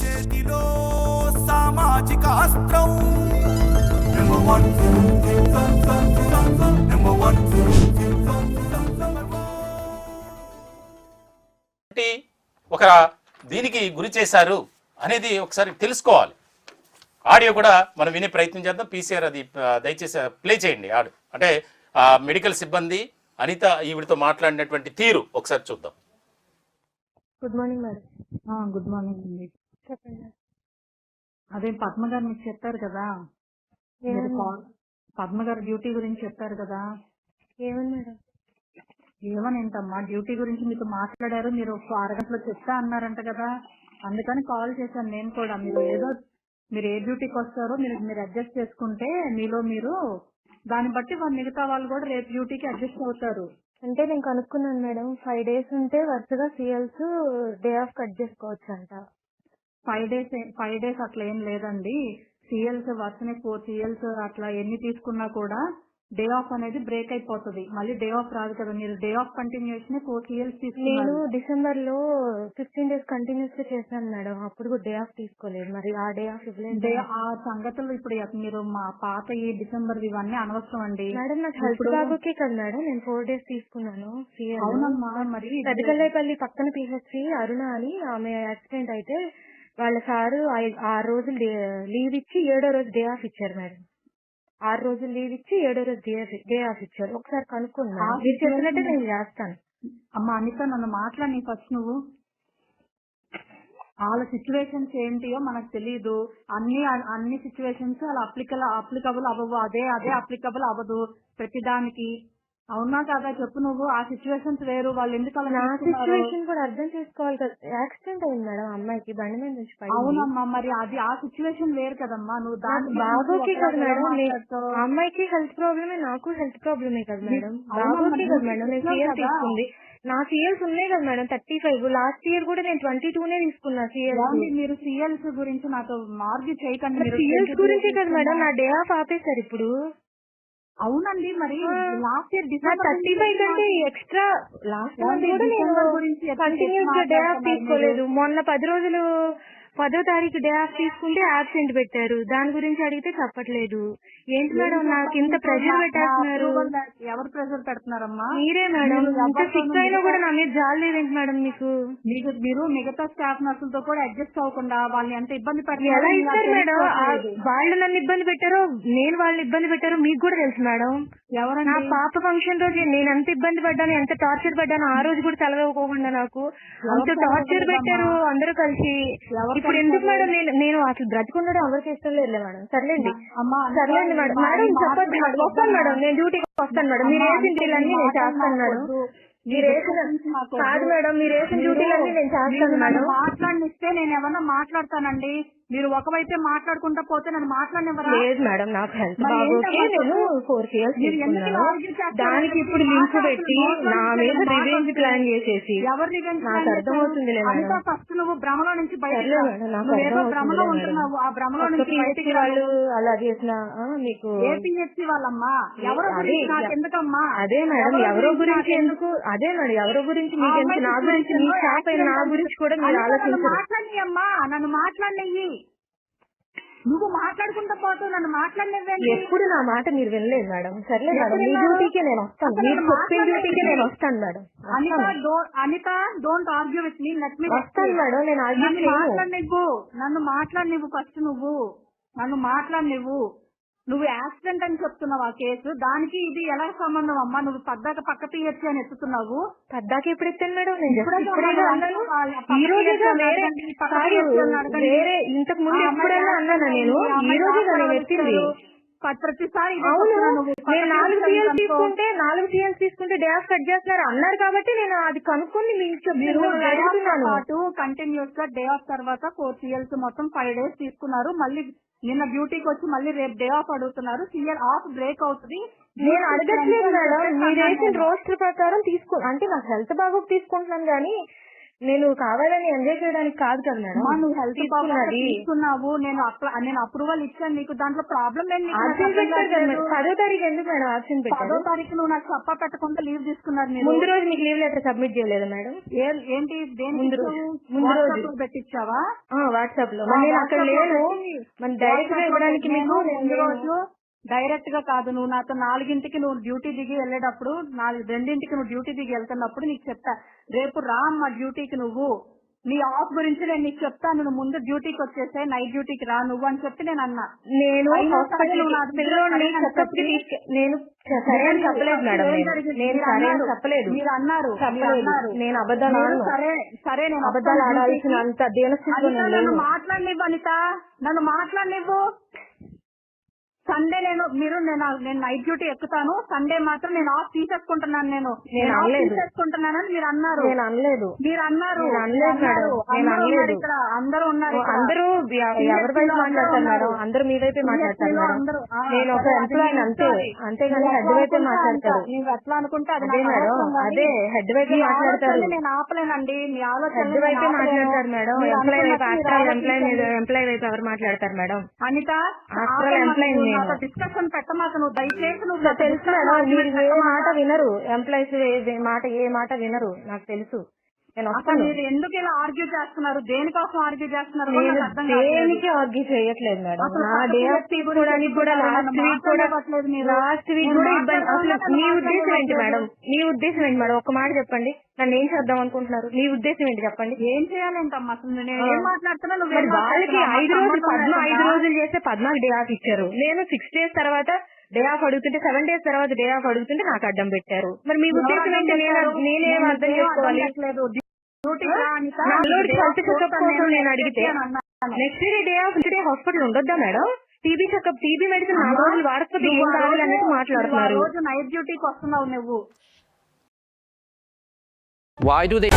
చేతిలో సామాజిక అస్త్రం. ఒక దీనికి గురి చేశారు అనేది ఒకసారి తెలుసుకోవాలి. ఆడియో కూడా మనం వినే ప్రయత్నం చేద్దాం. పీసీఆర్ అది దయచేసి ప్లే చేయండి ఆడు అంటే మెడికల్ సిబ్బంది అనిత ఈవిడితో మాట్లాడినటువంటి తీరు ఒకసారి చూద్దాం. Good morning madam good morning అండి. చెప్పండి. అదే పద్మ గారు మీకు చెప్పారు కదా? మీరు ఏమని కాల్- పద్మ గారు డ్యూటీ గురించి చెప్పారు కదా? ఏమని మేడం? ఏమని ఏంటమ్మా డ్యూటీ గురించి మీతో మాట్లాడారు మీరు ఒక అరగంటలో చెప్తా అన్నారంట కదా? అందుకని కాల్ చేశాను నేను కూడా. మీరు ఏదో మీరు ఏ డ్యూటీకి వస్తారో మీరు మీరు అడ్జస్ట్ చేసుకుంటే మీలో మీరు దాన్ని బట్టి వాళ్ళ మిగతా వాళ్ళు కూడా రేపు డ్యూటీకి అడ్జస్ట్ అవుతారు. అంటే నేను కనుక్కున్నాను మేడం. ఫైవ్ డేస్ ఉంటే వరుసగా సీఎల్స్ డే ఆఫ్ కట్ చేసుకోవచ్చు అంట ఫైవ్ డేస్ ఫైవ్ డేస్ అట్లా ఏం లేదండి. సిఎల్స్ వరుసనే ఫోర్ సిఎల్స్ అట్లా ఎన్ని తీసుకున్నా కూడా డే ఆఫ్ అనేది బ్రేక్ అయిపోతుంది. మళ్ళీ డే ఆఫ్ రాదు కదా. మీరు డే ఆఫ్ కంటిన్యూషన్ నేను డిసెంబర్లో ఫిఫ్టీన్ డేస్ కంటిన్యూస్గా చేశాను మేడం. అప్పుడు కూడా డే ఆఫ్ తీసుకోలేదు. మరి ఆ డే ఆఫ్ ఇవ్వలేదు డే ఆ సంగతులు ఇప్పుడు మీరు మా పాత ఈ డిసెంబర్ ఇవన్నీ అనవసరం అండి. మేడం నాకు హెల్త్ బాబుకే కదా మేడం. నేను ఫోర్ డేస్ తీసుకున్నాను అవునమ్మా మరి పెదకల్లేపల్లి పక్కన పిహెచ్సి అరుణ అని ఆమె యాక్సిడెంట్ అయితే వాళ్ళ సారు ఆరు రోజులు లీవ్ ఇచ్చి ఏడో రోజు డే ఆఫ్ ఇచ్చారు మేడం. ఆరు రోజులు లీవ్ ఇచ్చి ఏడో రోజు డే ఆఫ్ ఇచ్చారు. ఒకసారి కనుక్కున్నా ఆ మీరు చెప్పినట్టే situation- నేను చేస్తాను. అమ్మ అనిత నన్ను మాట్లాడి ఫస్ట్ నువ్వు. వాళ్ళ సిచ్యువేషన్స్ ఏంటియో మనకు తెలియదు అన్ని అన్ని సిచ్యువేషన్స్ అలా అప్లికల్ అప్లికబుల్ అవ్వవు. అదే అదే అప్లికబుల్ అవ్వదు. ప్రతిదానికి అవునా కాదా? చెప్పు నువ్వు. ఆ సిచ్యువేషన్స్ వేరు. వాళ్ళు ఎందుకు అలా నా? సిచ్యువేషన్ కూడా అర్థం చేసుకోవాలి కదా. యాక్సిడెంట్ అయింది మేడం అమ్మాయికి. బండి మీద నుంచి పడింది అవునమ్మా మరి అది ఆ సిచ్యువేషన్ వేరు కదమ్మా. నువ్వు నాకు దాని బాబుకి కదా మేడం. నే-? ఆ అమ్మాయికి హెల్త్ ప్రాబ్లమే నాకు హెల్త్ ప్రాబ్లమే కదా మేడం. బాబుకి కదా మేడం. నేను సీఎల్ కదా. తీసుకుంది. నా సీఎల్స్ ఉన్నాయి కదా madam thirty five last year కూడా నేను ట్వంటీ టూనే తీసుకున్నా సీఎల్స్ ఏమండి, మీరు సిఎల్స్ గురించి నాతో ఆర్గ్యూ చేయకండి. మీరు సీఎల్స్ గురించే కదా మేడం. నా డే ఆఫ్ ఆపేశారు ఇప్పుడు. అవునండి మరి లాస్ట్ ఇయర్ నా థర్టీ ఫైవ్ కంటే ఎక్స్ట్రా లాస్ట్ మంత్ ఏమండి, కూడా నేను డిసెంబర్ గురించి కంటిన్యూస్గా డే ఆఫ్ తీసుకోలేదు. మొన్న పది రోజులు పదో తారీఖు డే ఆఫ్ తీసుకుంటే ఆబ్సెంట్ పెట్టారు. దాని గురించి అడిగితే చెప్పట్లేదు. ఏంటి మేడం? నాకు ఇంత ప్రెషర్ పెట్టేస్తున్నారు. ఎవరు ప్రెషర్ పెడుతున్నారమ్మా? మీరే మేడం. ఇంత సిక్ అయినా కూడా నా మీద జాలేదేంటి మేడం మీకు? మీకు మీరు మిగతా స్టాఫ్ నర్సులతో కూడా అడ్జస్ట్ అవ్వకుండా వాళ్ళని ఎంత ఇబ్బంది ఎలా పెడుతున్నారో మీకు ఇస్తారు మేడం. వాళ్ళు నన్ను ఇబ్బంది పెట్టారో నేను వాళ్ళని ఇబ్బంది పెట్టారో మీకు కూడా తెలుసు మేడం. నా ఎవరండి పాప ఫంక్షన్ రోజు నేను ఎంత ఇబ్బంది పడ్డాను ఎంత టార్చర్ పడ్డాను ఆ రోజు కూడా సెలవు ఇవ్వకుండా నాకు. అంత ఎవరు టార్చర్ పెట్టారు అందరూ కలిసి. ఎవరు ఇప్పుడు ఎందుకు మేడం నేను నేను అసలు బ్రతికుండడం ఎవరికి ఇష్టం లేదు మేడం. సర్లేండి. అమ్మా, సర్లేండి మేడం. మేడం చెప్పొద్దు మేడం. వస్తాను మేడం. నేను డ్యూటీకి వస్తాను మేడం. మీరు వేసిన డ్యూటీలన్నీ నేను చేస్తాను మేడం. మీరు వేసిన. కాదు మేడం. మీరు వేసిన డ్యూటీలన్నీ నేను చేస్తాను మేడం. మాట్లాడనిస్తే నేను ఏమన్నా మాట్లాడతానండి? మీరు ఒకవైపే మాట్లాడుకుంటా పోతే నన్ను మాట్లాడనివ్వరా లేదు మేడం నాకు హెల్త్ మరి బాగోకే ఏంటమ్మా నేను ఫోర్ ఇయర్స్ తీసుకున్నాను? దానికి ఇప్పుడు లింక్ పెట్టి నా మీద రివెంజ్ ప్లాన్ చేసేసి. ఎవరు నాకు ఫస్ట్ నువ్వు భ్రమలో నుంచి బయటకు భ్రమలో. ఉంటున్నావు. ఆ భ్రమలో నుంచి బయటికి. వాళ్ళు అలా చేసిన మీకు ఏపీఎస్సీ వాళ్ళమ్మా. ఎవరో అదే, గురించి నాకు ఎందుకమ్మా అదే మేడం ఎవరో గురించి ఎందుకు? అదే మేడం ఎవరో గురించి మీకు ఎందుకు నా గురించి మీ అయిన నా గురించి కూడా మీరు ఆలోచించరు. మాట్లాడినమ్మా నన్ను మాట్లాడినయ్యి. నువ్వు మాట్లాడుకుంటా పోతూ నన్ను మాట్లాడినవ్వండి. ఎప్పుడు నా మాట మీరు వినలేదు మేడం. సర్లే మేడం మీ? డ్యూటీకే నేను వస్తాను. మీరు చెప్పిన మాట్లాడలేదు. డ్యూటీకే నేను వస్తాను madam. Anitha don't argue with me let me వస్తాను మేడం నేను ఆర్గ్యూ నన్ను చేయను. మాట్లాడినివ్వు. నన్ను మాట్లాడినివ్వు ఫస్ట్ నువ్వు. నన్ను మాట్లాడినివ్వు. నువ్వు యాక్సిడెంట్ అని చెప్తున్నావు ఆ కేసు. దానికి ఇది ఎలా సంబంధం అమ్మా? నువ్వు పద్దాక పక్క తీయచ్చు అని ఎత్తుతున్నావు. పద్దాక ఎప్పుడు ఎత్తాను మేడం? నేను just ఇప్పుడే అన్నాను. ఈ రోజేగా వేరే కాదు ఇంతకు ముందు ఎప్పుడైనా అన్నానా నేను? ఈ రోజేగా నేను ఎత్తింది. ప్రతిసారి ఇదే అవును. చెప్తున్నావు నువ్వు. పక్క నేను నాలుగు తీయొచ్చు అనుకో. తీసుకుంటే నాలుగు సీఎల్స్ తీసుకుంటే డే ఆఫ్ కట్ చేస్తున్నారు. అన్నారు కాబట్టి నేను అది కనుక్కొని మీకు మీరు చెప్తున్నాను అడుగుతున్నాను. పాటు కంటిన్యూస్గా డే ఆఫ్ తర్వాత ఫోర్ సీఎల్స్ మొత్తం ఫైవ్ డేస్ తీసుకున్నారు. మళ్ళీ నిన్న డ్యూటీకి వచ్చి మళ్ళీ రేపు డే ఆఫ్ అడుగుతున్నారు. సీఎల్ ఆఫ్ బ్రేక్ అవుతుంది. నేను అడగట్లేదు మేడం. మీరు వేసిన రోస్టర్ ప్రకారం తీసుకో అంటే నాకు హెల్త్ బాగోకు తీసుకుంటున్నాను కానీ నేను కావాలని ఎంజాయ్ చేయడానికి కాదు కదా మేడం. అమ్మా, నువ్వు హెల్త్ తీసుకున్నది. తీసుకున్నావు. నేను అప్ల- నేను అప్రూవల్ ఇచ్చాను నీకు. దాంట్లో ప్రాబ్లం ఏంటి నీకు? నాకు ఆబ్సెంట్ అర్థం పెట్టారు కదా కావట్లేదు. మేడం పదో తారీఖు ఎందుకు మేడం ఆబ్సెంట్ పదో పెట్టారు? తారీఖు నువ్వు నాకు చెప్ప పెట్టకుండా లీవ్ తీసుకున్నారు ముందు రోజు మీకు లీవ్ లెటర్ సబ్మిట్ చేయలేదా మేడం? ఏ- ఏంటి? దేనికి ముందు రోజు. ఇచ్చావు? ముందు రోజు. WhatsApp లో పెట్టించావా వాట్సాప్లో. మరి నేను అక్కడ లేను. మన డైరెక్ట్గా ఇవ్వడానికి మీకు నేను నేను ముందు లేను. రోజు డైరెక్ట్గా కాదు. నువ్వు నాతో నాలుగింటికి నువ్వు డ్యూటీ దిగి వెళ్ళేటప్పుడు నాలుగు రెండింటికి నువ్వు డ్యూటీ దిగి వెళ్తున్నప్పుడు నీకు చెప్తా. రేపు రా అమ్మా డ్యూటీకి నువ్వు. నీ ఆఫ్ గురించి నేను నీకు చెప్తాను నువ్వు ముందు డ్యూటీకి వచ్చేసే నైట్ డ్యూటీకి రా నువ్వు అని చెప్పి నేను అన్నా. నేను నేను సరే అని చెప్పలేదు మేడం నేను. సరే అని. చెప్పలేదు. మీరు అన్నారు. అన్నారు. నేను అబద్ధాలు. సరే సరే నేను అబద్ధాలు వస్తాను ఆడాల్సిన డ్యూటీకి. అంత దీనస్థితిలో మాట్లాడనివ్వు అనిత. నన్ను మాట్లాడనివ్వు. సండే నేను మీరు నేను నేను నైట్ డ్యూటీ ఎక్కుతాను. సండే మాత్రం నేను ఆఫ్ తీసేసుకుంటున్నాను నేను. నేను ఆఫ్ అనలేదు. తీసేసుకుంటున్నానని మీరు అన్నారు. నేను అనలేదు. మీరు అన్నారు. నేను అనలేదు మీరు అన్నారు. మేడం. నేను అందరూ ఉన్నారు. ఇక్కడ. అందరూ ఉన్నారు ఇక్కడ. అందరూ ఎ- ఎవరి వైపు మాట్లాడతారు మేడం? అందరూ మీ వైపే మాట్లాడతారు మేడం. అందరూ, ఆ, నేను ఒక అది ఎంప్లాయ్ అంతే. story. అంతేగాని నువ్వు హెడ్ ఎట్లా వైపే అనుకుంటే మాట్లాడతారు. అంత. నువ్వు ఎట్లా అనుకుంటే అది అదే నాకు మేడం కానీ అదే హెడ్ వైపే మీ మాట్లాడతారు. నేను ఆపలేనండి. మీ ఆలోచన హెడ్ వైపే మాట్లాడతారు మేడం. ఎంప్లాయ్ వైపు ఆఫ్టర్ ఎంప్లాయ్ మీద ఎంప్లాయ్ వైపు ఎవరు మాట్లాడతారు madam? Anitha After all employee నేను. డిస్కషన్ పెట్టమాక నువ్వు. దయచేసి నువ్వు తెలుసు మేడం మీరు ఏ మాట వినరు. ఎంప్లాయీస్ మాట ఏ మాట వినరు. నాకు తెలుసు. నేను అసలు వస్తాను. మీరు ఎందుకు ఇలా ఆర్గ్యూ చేస్తున్నారు? దేనికోసం ఆర్గ్యూ చేస్తున్నారు? కూడా నేను నాకు అర్థం కావట్లేదు. దేనికి ఆర్గ్యూ చేయట్లేదు మేడం? అసలు నా పక్కన డే ఆఫ్ వ్యక్తి తీసుకోవడానికి కూడా లాస్ట్ వీక్ కూడా మాట్లాడట్లేదు మీరు. లాస్ట్ వీక్ నేను కూడా ఇబ్బంది అసలు మీ ఉద్దేశం ఏంటి మేడం. మీ ఉద్దేశం ఏంటి మేడం? ఒక మాట చెప్పండి. నన్ను ఏం చేద్దాం అనుకుంటున్నారు? మీ ఉద్దేశం ఏంటి చెప్పండి. ఏం చేయాలంటమ్మా? అసలు నేను. ఏం మాట్లాడుతున్నా? నువ్వు మరి ఏం వాళ్ళకి? ఐదు రోజులు పద్మ ఐదు? రోజులు చేస్తే పద్నాలుగు డే ఆఫ్ ఇచ్చారు. నేను సిక్స్ డేస్ తర్వాత డే ఆఫ్ అడుగుతుంటే సెవెన్ డేస్ తర్వాత డే ఆఫ్ అడుగుతుంటే నాకు అడ్డం పెట్టారు. మరి మీ ఉద్దేశం ఏంటి? నేను నేనేం అర్థం చేసుకోవాలి? నేను అడిగితే. Next day day off day hospital ఉండొద్దా madam TB checkup TB medicine నాలుగు రోజులు వాడకపోతే ఏం కావాలి ఆ మాట్లాడుతున్నారు రోజు నైట్ డ్యూటీకి వస్తున్నావు నువ్వు Why do they?